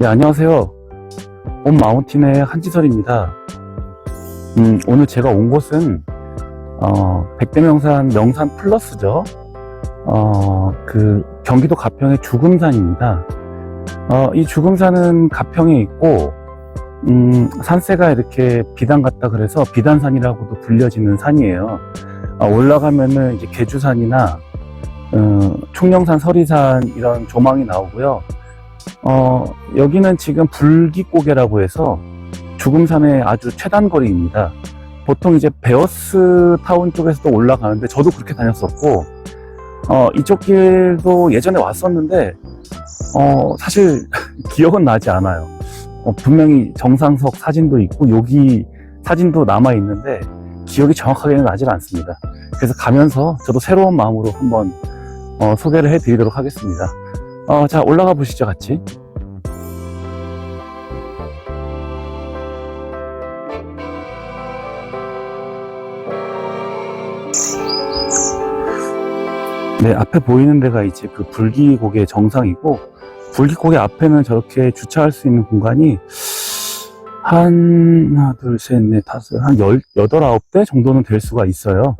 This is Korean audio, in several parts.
네, 안녕하세요. 온 마운틴의 한지설입니다. 음, 오늘 제가 온 곳은, 어, 백대명산 명산 플러스죠. 어, 그, 경기도 가평의 주금산입니다. 어, 이 주금산은 가평에 있고, 음, 산세가 이렇게 비단 같다 그래서 비단산이라고도 불려지는 산이에요. 어, 올라가면은 이제 계주산이나, 어, 총령산, 서리산 이런 조망이 나오고요. 어, 여기는 지금 불기고개라고 해서 죽음산의 아주 최단 거리입니다. 보통 이제 베어스 타운 쪽에서도 올라가는데 저도 그렇게 다녔었고, 어, 이쪽 길도 예전에 왔었는데, 어, 사실 기억은 나지 않아요. 어, 분명히 정상석 사진도 있고, 여기 사진도 남아 있는데, 기억이 정확하게는 나질 않습니다. 그래서 가면서 저도 새로운 마음으로 한번 어, 소개를 해드리도록 하겠습니다. 어, 자, 올라가 보시죠, 같이. 네, 앞에 보이는 데가 이제 그 불기고개 정상이고, 불기고개 앞에는 저렇게 주차할 수 있는 공간이 한, 하나, 둘, 셋, 넷, 다섯, 한 열, 여덟, 아홉 대 정도는 될 수가 있어요.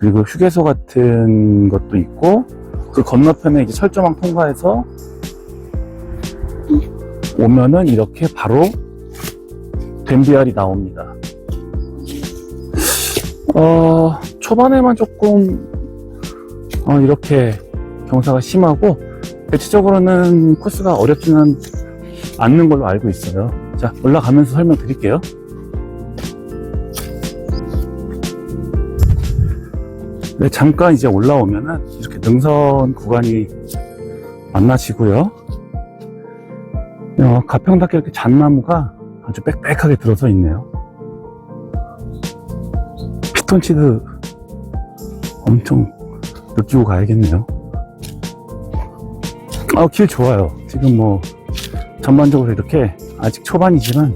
그리고 휴게소 같은 것도 있고, 그 건너편에 이제 철조망 통과해서 오면은 이렇게 바로 댐비알이 나옵니다. 어, 초반에만 조금 어, 이렇게 경사가 심하고 대체적으로는 코스가 어렵지는 않는 걸로 알고 있어요. 자, 올라가면서 설명드릴게요. 네, 잠깐 이제 올라오면은 이렇게 능선 구간이 만나지고요. 어, 가평답게 이렇게 잣나무가 아주 빽빽하게 들어서 있네요. 피톤치드 엄청 느끼고 가야겠네요. 아, 길 좋아요. 지금 뭐 전반적으로 이렇게 아직 초반이지만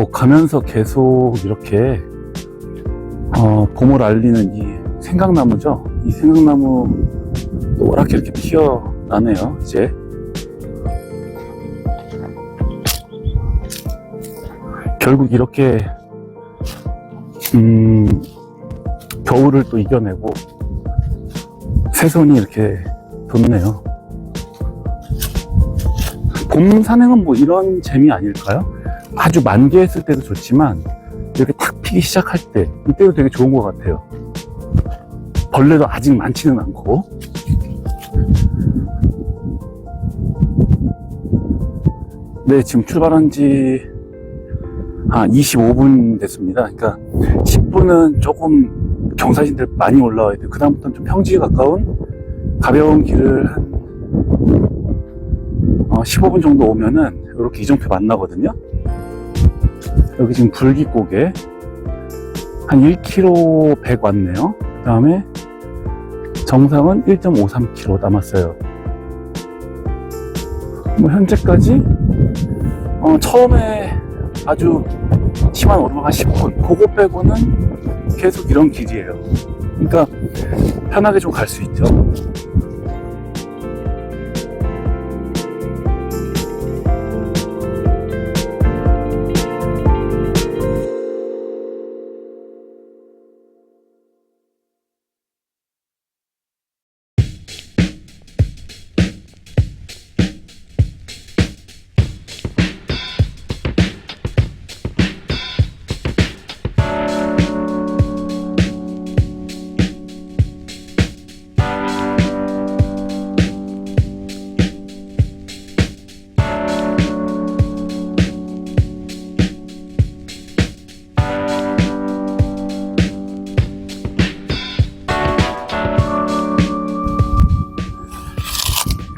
뭐 가면서 계속 이렇게 어, 봄을 알리는 이 생강나무죠. 이 생강나무 노랗게 이렇게 피어나네요. 이제 결국 이렇게 음, 겨울을 또 이겨내고 새손이 이렇게 돋네요. 봄 산행은 뭐 이런 재미 아닐까요? 아주 만개했을 때도 좋지만 이렇게 탁 피기 시작할 때 이때도 되게 좋은 것 같아요. 벌레도 아직 많지는 않고 네 지금 출발한 지한 25분 됐습니다. 그러니까 10분은 조금 경사진들 많이 올라와야 돼요. 그 다음부터는 좀 평지에 가까운 가벼운 길을 한 어, 15분 정도 오면은 이렇게 이정표 만나거든요. 여기 지금 불기고개 한 1km 100 왔네요. 그 다음에 정상은 1.53km 남았어요. 뭐 현재까지 어, 처음에 아주 심한 오르막 한 10분 그거 빼고는 계속 이런 길이에요. 그러니까 편하게 좀 갈 수 있죠.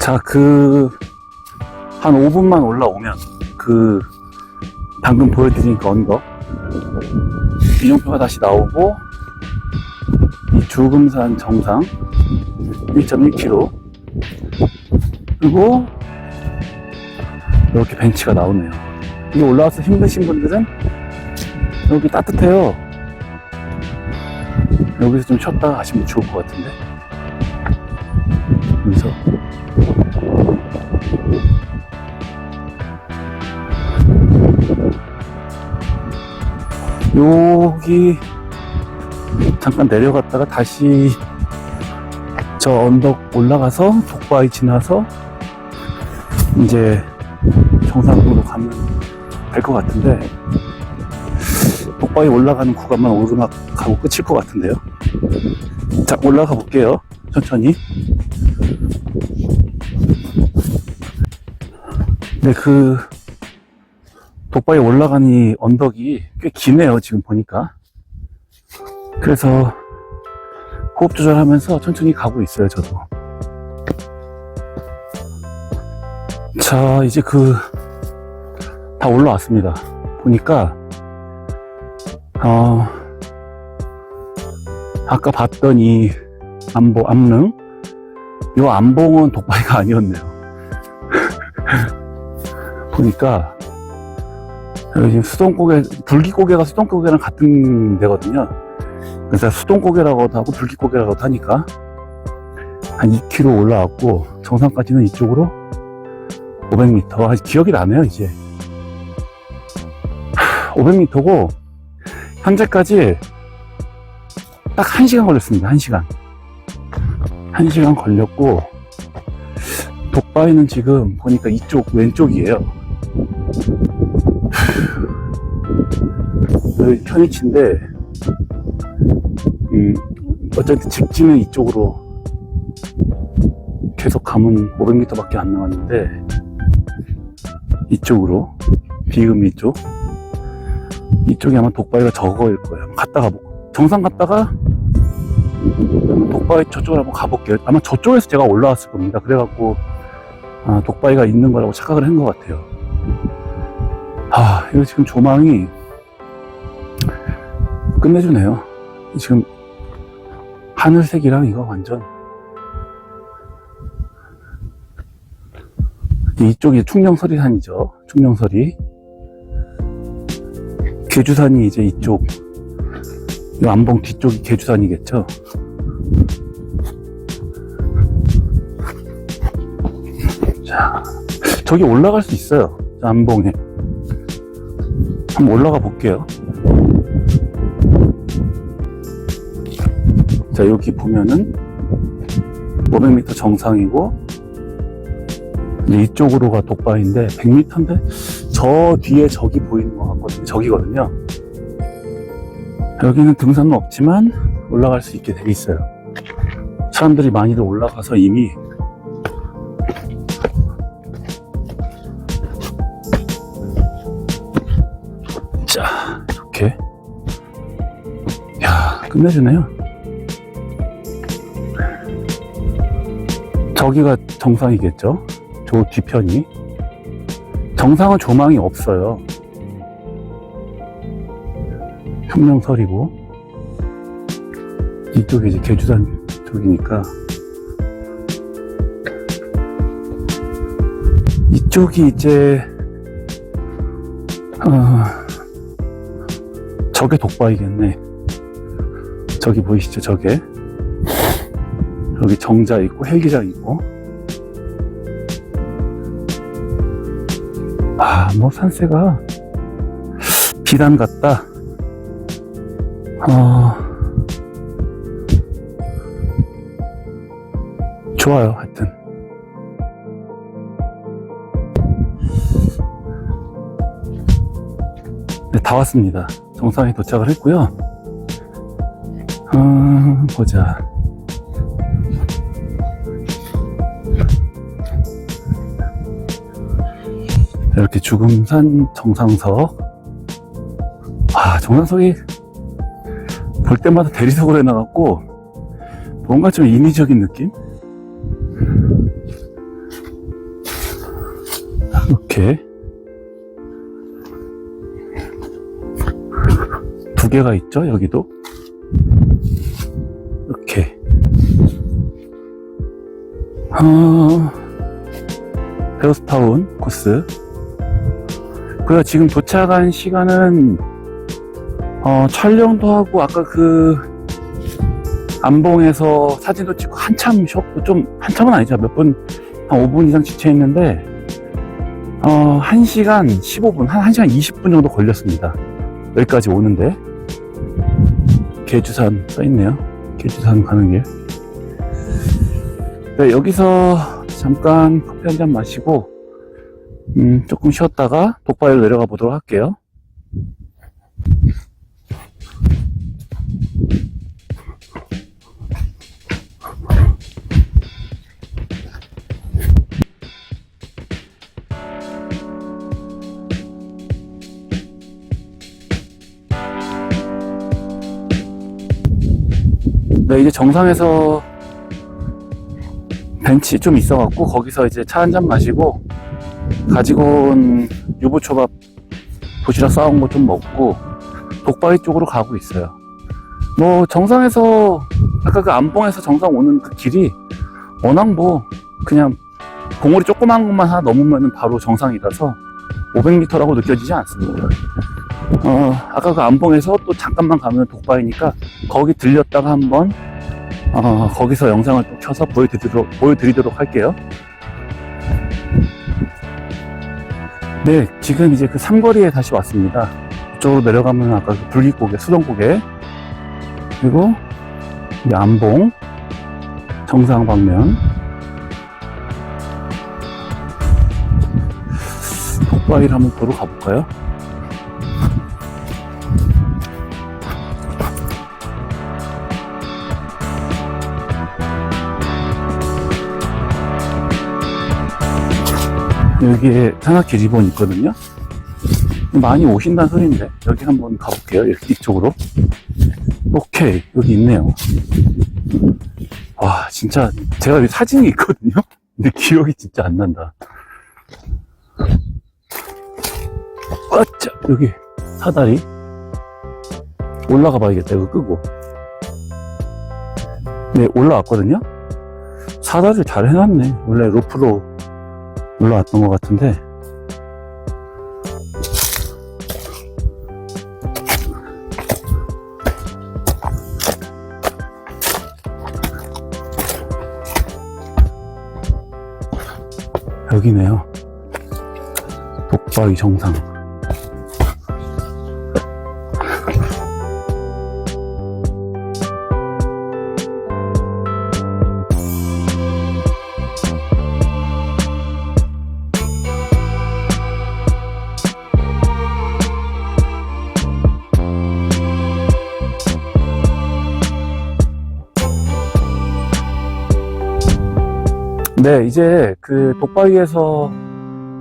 자, 그 한 5분만 올라오면 그 방금 보여드린 그 언덕 이정표가 다시 나오고 이 주금산 정상 1.1km 그리고 이렇게 벤치가 나오네요. 여기 올라와서 힘드신 분들은 여기 따뜻해요. 여기서 좀 쉬었다가 가시면 좋을 것 같은데. 여기서 여기 잠깐 내려갔다가 다시 저 언덕 올라가서 독바위 지나서 이제 정상으로 가면 될 것 같은데 독바위 올라가는 구간만 오르막 가고 끝일 것 같은데요. 자 올라가 볼게요. 천천히 네, 그, 독바위 올라가는 이 언덕이 꽤 기네요, 지금 보니까. 그래서 호흡 조절하면서 천천히 가고 있어요, 저도. 자, 이제 그, 다 올라왔습니다. 보니까, 어, 아까 이 암보, 암릉, 이 암봉은 독바위가 아니었네요. 여기 지금 수동고개 불기고개가 수동고개랑 같은 데거든요. 그래서 수동고개라고도 하고 불기고개라고도 하니까 한 2km 올라왔고 정상까지는 이쪽으로 500m. 아, 기억이 나네요 이제. 500m고 현재까지 딱 1시간 걸렸습니다. 1시간. 1시간 걸렸고 독바위는 지금 보니까 이쪽 왼쪽이에요. 여기 편위치인데, 음, 어쨌든 직진은 이쪽으로 계속 가면 500m밖에 안 남았는데, 이쪽으로, 비금 이쪽, 이쪽이 아마 독바위가 저거일 거예요. 갔다 가보고. 정상 갔다가, 독바위 저쪽으로 한번 가볼게요. 아마 저쪽에서 제가 올라왔을 겁니다. 그래갖고, 아, 독바위가 있는 거라고 착각을 한 것 같아요. 아, 이거 지금 조망이 끝내주네요. 지금 하늘색이랑 이거 완전 이쪽이 충령서리산이죠. 충령서리. 계주산이 이제 이쪽, 이 안봉 뒤쪽이 계주산이겠죠. 자, 저기 올라갈 수 있어요. 저 안봉에. 한번 올라가 볼게요. 자, 여기 보면은 500m 정상이고, 이쪽으로가 독바인데 100m인데 저 뒤에 저기 보이는 것 같거든요. 저기거든요. 여기는 등산로 없지만 올라갈 수 있게 돼 있어요. 사람들이 많이들 올라가서 이미 끝내주네요. 저기가 정상이겠죠? 저 뒤편이. 정상은 조망이 없어요. 혁명설이고. 이쪽이 이제 계주산 쪽이니까. 이쪽이 이제, 어, 저게 독바이겠네. 저기 보이시죠? 저게. 여기 정자 있고 헬기장 있고. 아, 뭐 산세가 비단 같다. 어, 좋아요, 하여튼. 네, 다 왔습니다. 정상에 도착을 했고요. 어, 보자. 이렇게 죽음산 정상석. 아, 정상석이 볼 때마다 대리석으로 해놔갖고 뭔가 좀 인위적인 느낌? 이렇게 두 개가 있죠 여기도 어, 베어스타운 코스. 그리고 지금 도착한 시간은 어, 촬영도 하고 아까 그 안봉에서 사진도 찍고 한참 쉬었고 좀 한참은 아니죠. 몇 분 한 5분 이상 지쳐 있는데 어, 1시간 15분 한 1시간 20분 정도 걸렸습니다. 여기까지 오는데. 계주산 써있네요. 계주산 가는 길 네, 여기서 잠깐 커피 한 잔 마시고 음, 조금 쉬었다가 독바이로 내려가 보도록 할게요. 네, 이제 정상에서 벤치 좀 있어갖고 거기서 이제 차 한 잔 마시고 가지고 온 유부초밥 도시락 싸온 거 좀 먹고 독바위 쪽으로 가고 있어요. 뭐 정상에서 아까 그 안봉에서 정상 오는 그 길이 워낙 뭐 그냥 봉우리 조그만 것만 하나 넘으면 바로 정상이라서 500m라고 느껴지지 않습니다. 어, 아까 그 안봉에서 또 잠깐만 가면 독바이니까 거기 들렸다가 한번 어, 거기서 영상을 또 켜서 보여드리도록, 보여드리도록 할게요. 네, 지금 이제 그 삼거리에 다시 왔습니다. 이쪽으로 내려가면 아까 그 불기고개, 수동고개, 그리고 이 안봉, 정상 방면, 독바이를 한번 보러 가볼까요? 여기에 산악회 리본 있거든요. 많이 오신다는 소리인데 여기 한번 가볼게요. 여기 이쪽으로. 오케이 여기 있네요. 와 진짜 제가 여기 사진이 있거든요. 근데 기억이 진짜 안 난다. 아짜 여기 사다리 올라가 봐야겠다. 이거 끄고. 네 올라왔거든요. 사다리를 잘 해놨네. 원래 로프로 올라왔던 것 같은데. 여기네요. 독바위 정상 네, 이제 그 독바위에서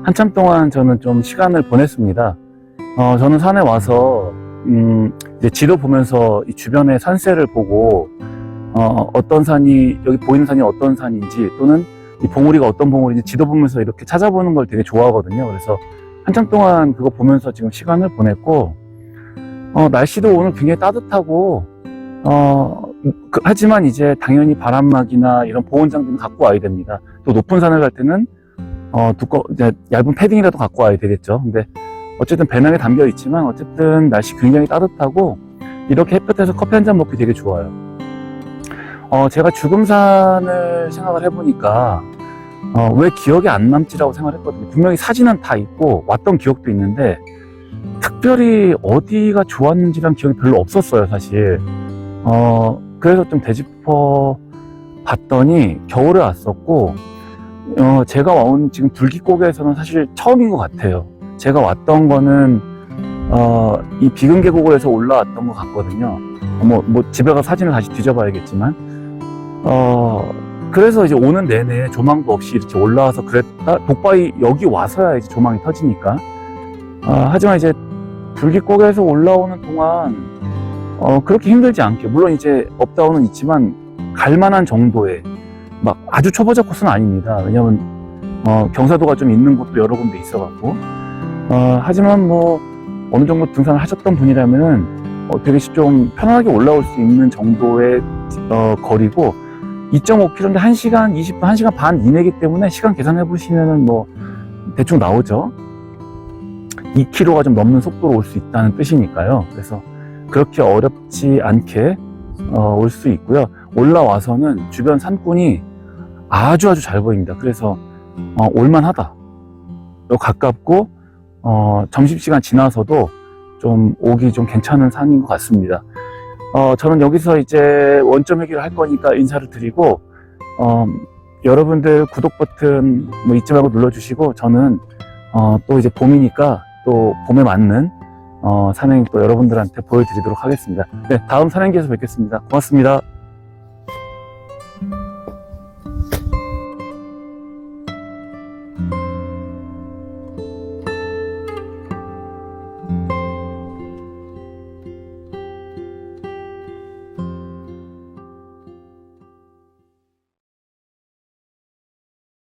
한참 동안 저는 좀 시간을 보냈습니다. 어, 저는 산에 와서, 음, 이제 지도 보면서 이 주변의 산세를 보고, 어, 어떤 산이, 여기 보이는 산이 어떤 산인지, 또는 이 봉우리가 어떤 봉우리인지 지도 보면서 이렇게 찾아보는 걸 되게 좋아하거든요. 그래서 한참 동안 그거 보면서 지금 시간을 보냈고, 어, 날씨도 오늘 굉장히 따뜻하고, 어, 그- 하지만 이제 당연히 바람막이나 이런 보온 장비는 갖고 와야 됩니다. 또 높은 산을 갈 때는 어 두꺼 이제 얇은 패딩이라도 갖고 와야 되겠죠. 근데 어쨌든 배낭에 담겨 있지만 어쨌든 날씨 굉장히 따뜻하고 이렇게 햇볕에서 커피 한 잔 먹기 되게 좋아요. 어 제가 죽음산을 생각을 해보니까 어, 왜 기억이 안 남지라고 생각을 했거든요. 분명히 사진은 다 있고 왔던 기억도 있는데 특별히 어디가 좋았는지란 기억이 별로 없었어요, 사실. 어 그래서 좀 되짚어 봤더니 겨울에 왔었고 어, 제가 와온 지금 불기고개에서는 사실 처음인 것 같아요. 제가 왔던 거는 어, 이 비근 계곡에서 올라왔던 것 같거든요. 어, 뭐, 뭐 집에 가서 사진을 다시 뒤져봐야겠지만 어, 그래서 이제 오는 내내 조망도 없이 이렇게 올라와서 그랬다. 독바위 여기 와서야 이제 조망이 터지니까. 어, 하지만 이제 불기고개에서 올라오는 동안 어, 그렇게 힘들지 않게 물론 이제 업다운은 있지만 갈 만한 정도의 막 아주 초보자 코스는 아닙니다. 왜냐면 어, 경사도가 좀 있는 곳도 여러 군데 있어갖고, 어, 하지만 뭐, 어느 정도 등산을 하셨던 분이라면은, 어, 되게 좀 편안하게 올라올 수 있는 정도의, 어, 거리고, 2.5km인데 1시간 20분, 1시간 반 이내기 때문에 시간 계산해 보시면은 뭐, 대충 나오죠. 2km가 좀 넘는 속도로 올 수 있다는 뜻이니까요. 그래서 그렇게 어렵지 않게 어, 올 수 있고요. 올라와서는 주변 산꾼이 아주 아주 잘 보입니다. 그래서 어, 올만하다. 또 가깝고 어, 점심시간 지나서도 좀 오기 좀 괜찮은 산인 것 같습니다. 어, 저는 여기서 이제 원점 회귀를 할 거니까 인사를 드리고 어, 여러분들 구독 버튼 뭐 잊지 말고 눌러주시고 저는 어, 또 이제 봄이니까 또 봄에 맞는 어, 산행 또 여러분들한테 보여드리도록 하겠습니다. 네, 다음 산행기에서 뵙겠습니다. 고맙습니다.